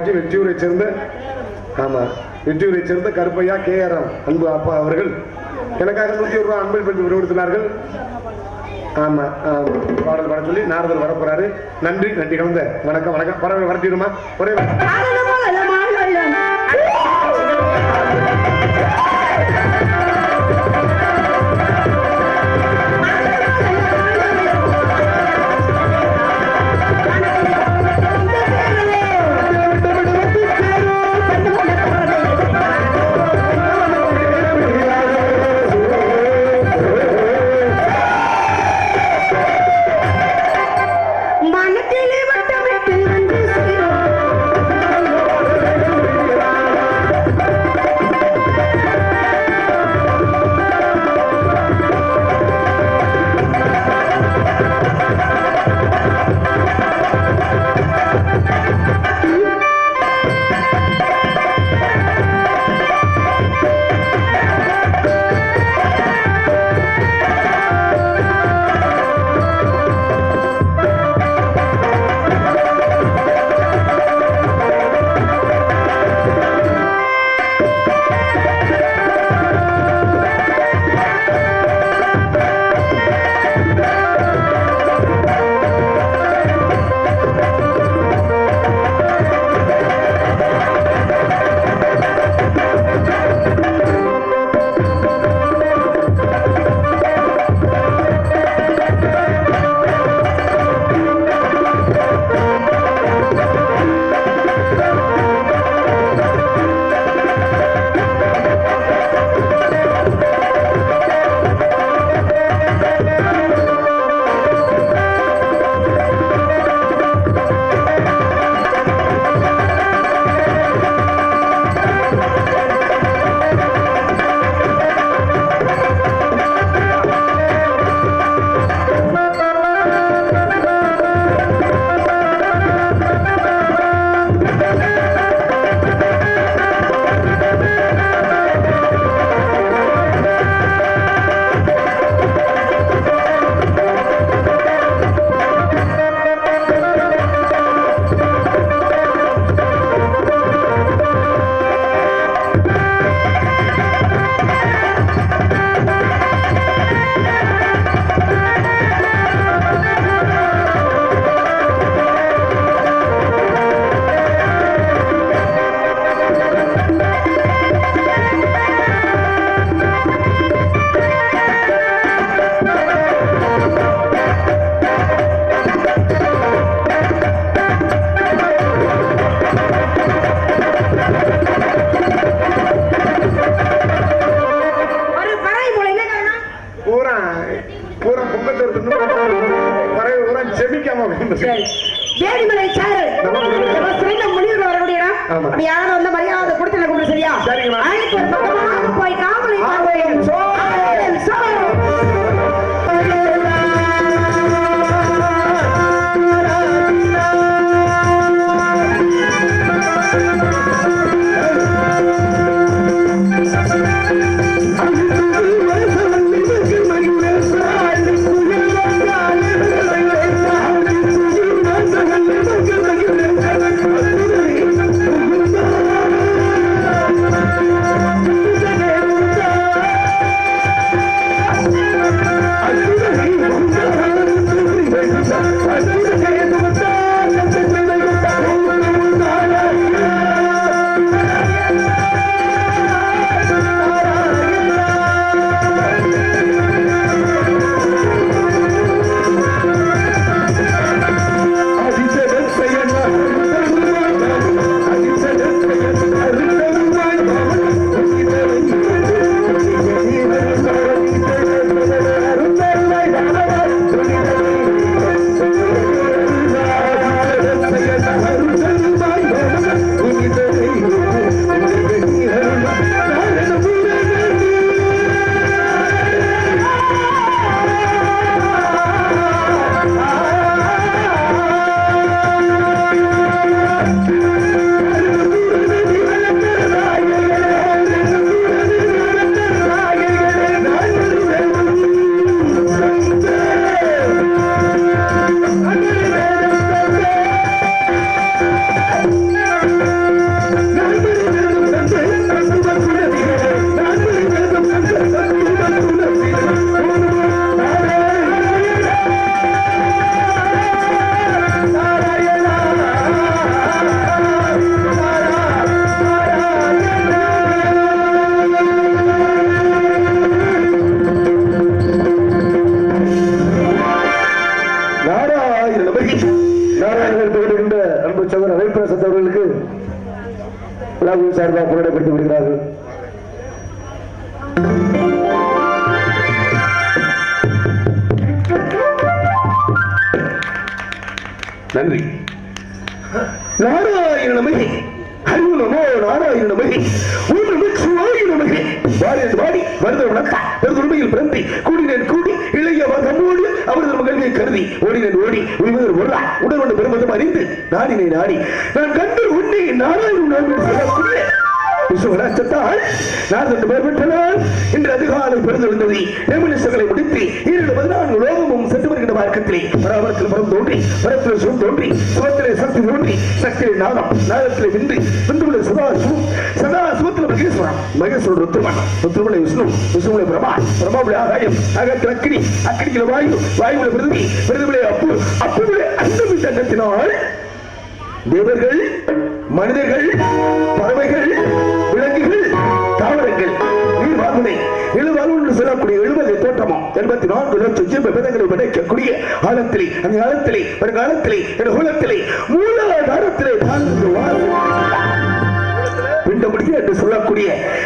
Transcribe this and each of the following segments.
பாடலை வெற்றியூரை சேர்ந்த ஆமா வெற்றியூரை சேர்ந்த கருப்பையா கே ஆர் அன்பு அப்பா அவர்கள். எனக்காக நூற்றி ஒரு ரூபா அன்பில் பெற்று விடுவித்தினார்கள் ஆமா ஆமா. பாடல் பாட சொல்லி நாரதர் வரப்போறாரு. நன்றி நன்றி கலந்த. வணக்கம் வணக்கம். பறவை வரட்டிடுமா ஒரே விழாவின் சார்பாக கொண்டாடப்படுத்தி வருகிறார்கள். நன்றி. நாராயண நமகே ஹரி நமோ நாராயண நமகே ஓம் நம வாடி வாடி வருத பெருதுமையில் பிறந்தி கூடினேன் கூடி இளைய மகமோடு அவரது மகள்களை கருதி ஓடினேன் ஓடி உயிர் ஒருவா உடல் பெருமதம் அறிந்து நாடினை நாடி. நான் கண்டு உன்னை நாராயணன் சொல்லக்கூடிய சொல்லக்கூடிய விசுவராட்சத்தால் நான் ரெண்டு பேர் பெற்றனால் இன்று அதிகாலை பிறந்திருந்தது நியமனிசங்களை முடித்து ஈரண்டு பதினான்கு லோகமும் சென்று வருகின்ற மார்க்கத்திலே பராபரத்தில் புறம் தோன்றி பரத்தில் சும் தோன்றி சுகத்திலே சக்தி தோன்றி சக்தியிலே நாதம் நாதத்திலே விந்து விந்துவிலே சதா சும் சதா சுகத்தில் மகேஸ்வரம் மகேஸ்வரன் ருத்ரமன் ருத்ரமலை விஷ்ணு விஷ்ணுவிலே பிரமா பிரமாவிலே ஆகாயம் ஆகாயத்தில் அக்கினி அக்கினிக்கில வாயு வாயுவிலே பிருதிவி பிருதிவிலே அப்பு அப்புவிலே அந்தமின் தங்கத்தினால் தேவர்கள் மனிதர்கள் பறவைகள் நீர் வாழ்வினை சொல்லக்கூடிய எழுபது தோட்டமும் எண்பத்தி நான்கு லட்சம் ஜீவ விதங்களை படைக்கக்கூடிய ஆழத்திலே அந்த காலத்திலே ஒரு காலத்திலே ஒரு குலத்திலே மூலாதாரத்திலே வாழ்ந்து வாழ்ந்து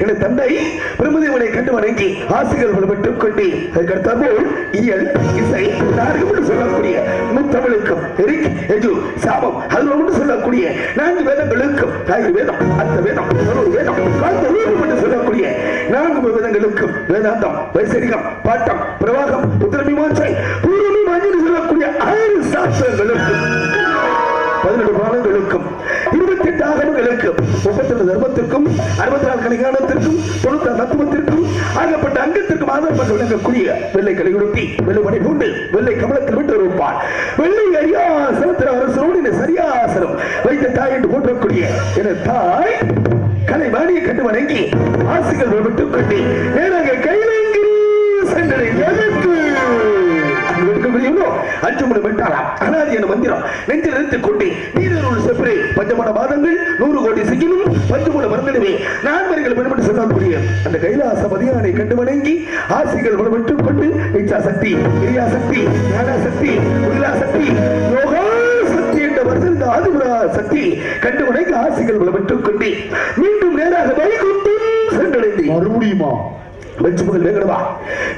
என் தந்தை பிரம்மதேவனை கண்டு வணங்கி ஆசிரியர்கள் மட்டும் கொண்டு அதுக்கடுத்தபோல் இயல் இசை நாடகம் சொல்லக்கூடிய முத்தமிழுக்கும் எரிக் எஜு சாபம் அது சொல்லக்கூடிய நான்கு வேதங்களுக்கும் நான்கு வேதம் அந்த வேதம் வேதம் காந்த வேதம் என்று சொல்லக்கூடிய நான்கு வேதங்களுக்கும் வேதாந்தம் வைசரிகம் பாட்டம் பிரவாகம் உத்தரமி மாற்றை பூர்வமி என்று சொல்லக்கூடிய ஆறு சாஸ்திரங்களுக்கும். பதினெட்டு பாடங்களுக்கும் இருபத்தி எட்டு ஆகமங்களுக்கும் முப்பத்தி ரெண்டு தர்மத்திற்கும் அறுபத்தி நாலு கலிகாலத்திற்கும் தொண்ணூத்தி ஆறு தத்துவத்திற்கும் ஆகப்பட்ட அங்கத்திற்கும் ஆதரப்பட்டு விளங்கக்கூடிய வெள்ளை கலிகுடுத்தி வெள்ளை மணி பூண்டு வெள்ளை கமலத்தில் விட்டு இருப்பார் வெள்ளை அரியாசனத்தில் அரசரோடு என்னை சரியாசனம் வைத்த தாய் என்று போற்றக்கூடிய என தாய் கலை வாணியை கண்டு வணங்கி ஆசைகள் விட்டு கட்டி நேராக கைலங்கி சென்றடைந்தது? அஞ்சு மணி விட்டாரா அனாதி என மந்திரம் நெஞ்சில் நிறுத்திக் கொண்டு நீரருள் செப்பரே பஞ்சமட மாதங்கள் நூறு கோடி சிக்கிலும் பஞ்சமூல மருந்திடுவே நான்மறைகள் பெருமட்டு சொல்லக்கூடிய அந்த கைலாச மதியானை கண்டு வணங்கி ஆசைகள் விட்டுக் கொண்டு இச்சா சக்தி கிரியா சக்தி ஞான சக்தி உலா சக்தி யோகா சக்தி என்ற வருஷம் ஆதிபுரா சக்தி கண்டு வணங்கி ஆசைகள் விட்டுக் கொண்டு மீண்டும் நேராக வைகுண்டம் சென்றடைந்தேன். மறுபடியுமா? வெச்சுமுகல் வேங்கடவா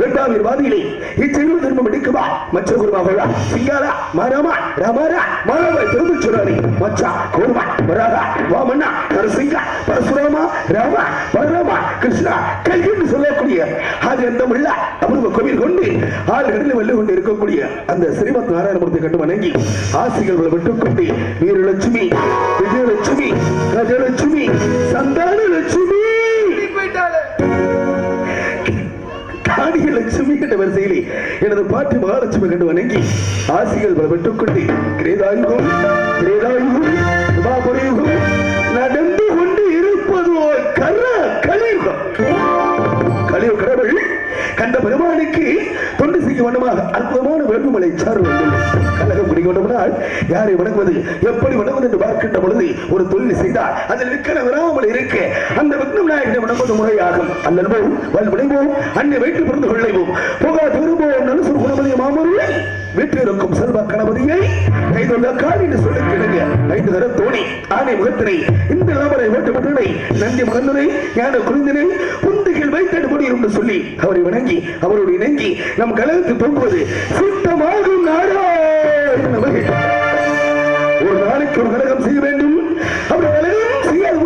வெட்டாவீர் வாதியிலே இச்செயல் மச்ச குருமா மற்ற சிங்காரா மாராமா ராமாரா மாராமா திரும்ப சொல்றாரு. மச்சா குருமா வராதா வாமண்ணா நரசிங்கா பரசுராமா ராமா பரராமா கிருஷ்ணா கைகண்டு சொல்லக்கூடிய அது எந்த உள்ள அபூர்வ கோவில் கொண்டு ஆறு கடலில் வெள்ளி கொண்டு இருக்கக்கூடிய அந்த ஸ்ரீமத் நாராயணமூர்த்தி கண்டு வணங்கி ஆசிகள் விட்டுக் கொண்டு வீரலட்சுமி வரிசையிலே எனது பாட்டி மகாலட்சுமி கண்டு வணங்கி ஆசிகள் பல பெற்றுக்கொண்டு கிரேதாயுகம் கிரேதாயுகம். கண்ட பெருமானுக்கு தொண்டு செய்ய வண்ணமாக அற்புதமான வேண்டுமலை சார் வேண்டும். கழகம் குடிக்க வேண்டுமானால் யாரை வணங்குவது எப்படி வணங்குவது என்று பார்க்கின்ற பொழுது ஒரு தொழில் செய்தால் அதில் நிற்கிற வராமல் இருக்க அந்த விக்னம் நாயகனை வணங்குவது முறையாகும். அல்லல்வோம் வல் விளைவோம் அன்னை வைத்து பிறந்து கொள்ளைவோம். புகழ திரும்போம் நலசுர் குணபதி மாமருளை வீட்டில் இருக்கும் செல்வ கணபதியை கைதுள்ள கால் என்று சொல்லி கிடங்க ஐந்து தர தோணி ஆனை முகத்தினை இந்த இளமரை வேட்டுப்பட்டனை நன்றி மகந்தனை ஞான குறிந்தனை உந்த வைத்தடு என்று சொல்லி அவரை வணங்கி அவரோடு இணங்கி நம் கழகத்தில் தொங்குவது சுத்தமாகும் ஒரு நாளைக்கு ஒரு கழகம் செய்ய வேண்டும். அப்படி கழகம் செய்யாது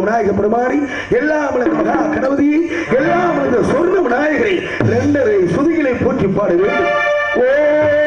எல்லாம் வளர்ந்த விநாயக பெருமானி எல்லாம் மகா கணபதி எல்லாம் வளர்ந்த சொர்ண விநாயகரை. ரெண்டரை சுதிகளை போற்றி பாட வேண்டும் ஓ